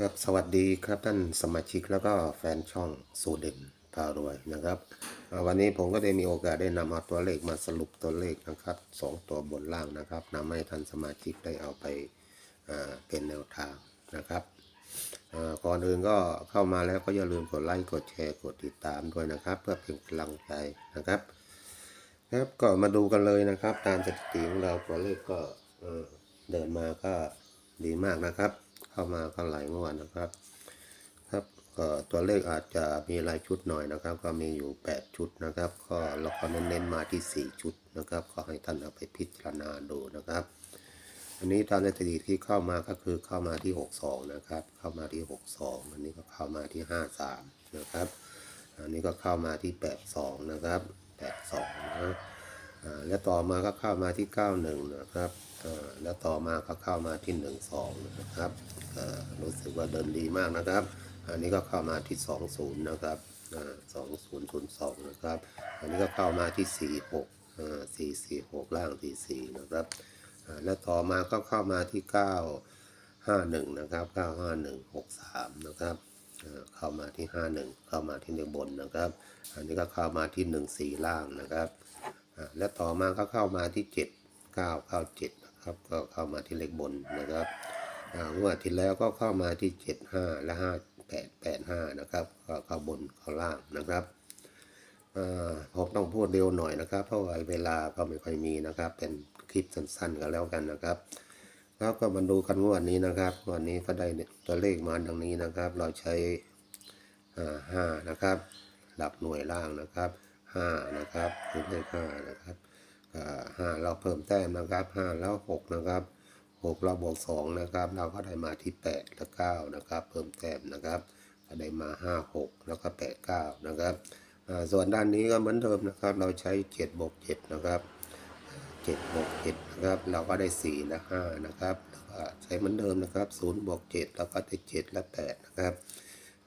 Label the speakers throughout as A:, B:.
A: ครับสวัสดีครับท่านสมาชิกแล้วก็แฟนช่องสูเด่นพารวยนะครับ วันนี้ผมก็ได้มีโอกาสได้นำเอาตัวเลขมาสรุปตัวเลขนะครับสองตัวบนล่างนะครับนำให้ท่านสมาชิกได้เอาไปอ่าเป็นแนวทางนะครับอ่าก่อนอื่นก็เข้ามาแล้วก็อย่าลืมกดไลค์กดแชร์กดติดตามด้วยนะครับ เพื่อเป็นกำลังใจนะครับครับก็มาดูกันเลยนะครับ ตามสถิติของเราตัวเลขก็เดินมาก็ดีมากนะครับ เข้ามาก็หลายงวดนะครับ ครับก็ตัวเลขอาจจะมีรายชุดหน่อยนะครับ ก็มีอยู่ 8 ชุดนะครับ ก็เราก็เน้นๆมาที่ 4 ชุดนะครับก็ให้ท่านเอาไปพิจารณาดูนะครับ อันนี้ตามสถิติที่เข้ามาก็คือเข้ามาที่ 62 นะครับ เข้ามาที่ 62 อันนี้ก็เข้ามาที่ 53 นะครับ อันนี้ก็เข้ามาที่ 82 นะครับ 82 นะอ่า แล้วต่อมาก็เข้ามาที่ 91 นะครับ แล้วต่อมาก็เข้ามาที่ 12 นะครับ รู้สึกว่าเดินดีมากนะครับ อันนี้ก็เข้ามาที่ 20 นะครับอ่า2002 นะครับ อันนี้ก็เข้ามาที่ 46อ่า446 ล่างที่4นะครับ แล้วต่อมาก็เข้ามาที่ 951 นะครับ 95163 นะครับเข้ามาที่ 51 เข้ามาที่หนึ่งบนนะครับ อันนี้ก็เข้ามาที่ 14 ล่างนะครับ และต่อมาก็เข้ามาที่ 7 9 9 7นะครับก็เข้ามาที่เลขบนนะครับงวดที่แล้วก็เข้ามาที่ 7 5 และ 5 8 8 5นะครับก็เข้าบนเข้าล่างนะครับผมต้องพูดเร็วหน่อยนะครับ เพราะว่าเวลาก็ไม่ค่อยมีนะครับ เป็นคลิปสั้นๆกันแล้วกันนะครับครับก็มาดูกันงวดนี้นะครับงวันนี้ก็ได้ตัวเลขมาดังนี้นะครับ เราใช้ห้านะครับ หลักหน่วยล่างนะครับ ห้านะครับคือเลขห้านะครับห้าเราเพิ่มแต้มนะครับห้าแล้วหกนะครับหกเราบวกสองนะครับ เราก็ได้มาที่แปดและเก้านะครับ เพิ่มแต้มนะครับก็ได้มาห้าหกแล้วก็แปดเก้านะครับส่วนด้านนี้ก็เหมือนเดิมนะครับ เราใช้เจ็ดบวกเจ็ดนะครับเจ็ดบวกเจ็ดนะครับ เราก็ได้สี่และห้านะครับแล้วก็ใช้เหมือนเดิมนะครับศูนย์บวกเจ็ดเราก็ได้เจ็ดและแปดนะครับ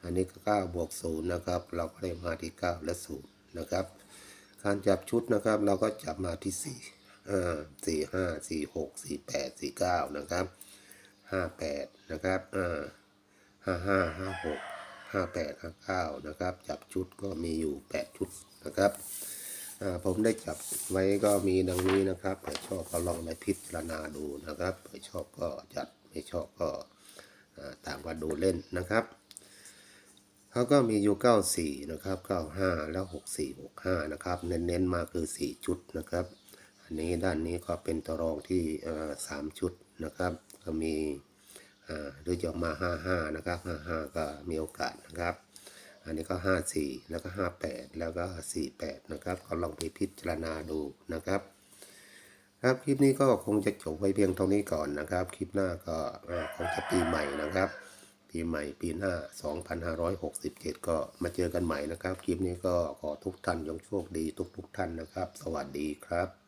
A: อันนี้ก็เก้าบวกศูนย์นะครับ เราก็ได้มาที่เก้าและศูนย์ นะครับ การจับชุดนะครับเราก็จับมาที่สี่อ่าสี่ห้าสี่หกสี่แปดสี่เก้านะครับห้าแปดนะครับอ่าห้าห้าห้าหกห้าแปดห้าเก้านะครับ จับชุดก็มีอยู่แปดชุดนะครับอ่าผมได้จับไว้ก็มีดังนี้นะครับใครชอบก็ลองไปพิจารณาดูนะครับใครชอบก็จัดไม่ชอบก็อ่าตามมาดูเล่นนะครับ เขาก็มีอยู่ 94 นะครับ 95 แล้ว 64 65 นะครับ เน้นๆมาคือ 4 ชุดนะครับ อันนี้ด้านนี้ก็เป็นตารางที่อ่า3ชุดนะครับ ก็มีอ่าหรือจะมา 55 นะครับ 55 ก็มีโอกาสนะครับ อันนี้ก็ 54 แล้วก็ 58 แล้วก็ 48 นะครับก็ลองไปพิจารณาดูนะครับครับคลิปนี้ก็คงจะจบไว้เพียงเท่านี้ก่อนนะครับ คลิปหน้าก็คงจะปีใหม่นะครับ ปีใหม่ปีหน้า 2567 ก็มาเจอกันใหม่นะครับ คลิปนี้ก็ขอทุกท่านยงโชคดีทุกๆท่านนะครับ สวัสดีครับ